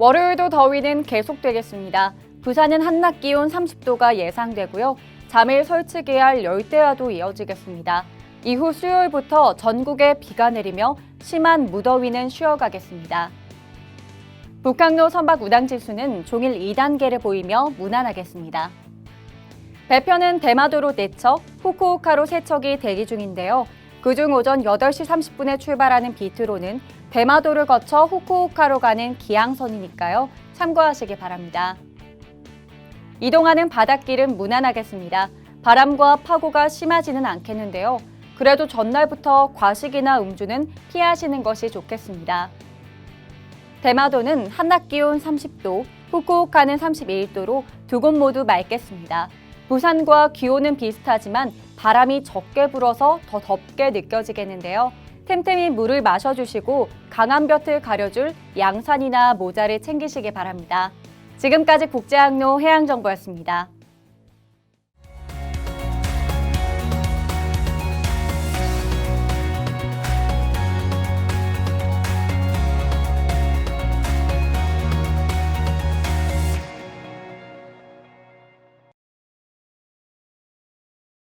월요일도 더위는 계속되겠습니다. 부산은 한낮 기온 30도가 예상되고요. 잠일 설치기할 열대야도 이어지겠습니다. 이후 수요일부터 전국에 비가 내리며 심한 무더위는 쉬어가겠습니다. 북항로 선박 우당 지수는 종일 2단계를 보이며 무난하겠습니다. 배편은 대마도로 4척, 후쿠오카로 3척이 대기 중인데요. 그중 오전 8시 30분에 출발하는 비트로는 대마도를 거쳐 후쿠오카로 가는 기항선이니까요. 참고하시기 바랍니다. 이동하는 바닷길은 무난하겠습니다. 바람과 파고가 심하지는 않겠는데요. 그래도 전날부터 과식이나 음주는 피하시는 것이 좋겠습니다. 대마도는 한낮 기온 30도, 후쿠오카는 31도로 두 곳 모두 맑겠습니다. 부산과 기온은 비슷하지만 바람이 적게 불어서 더 덥게 느껴지겠는데요. 템템이 물을 마셔주시고 강한 볕을 가려줄 양산이나 모자를 챙기시기 바랍니다. 지금까지 국제항로 해양정보였습니다.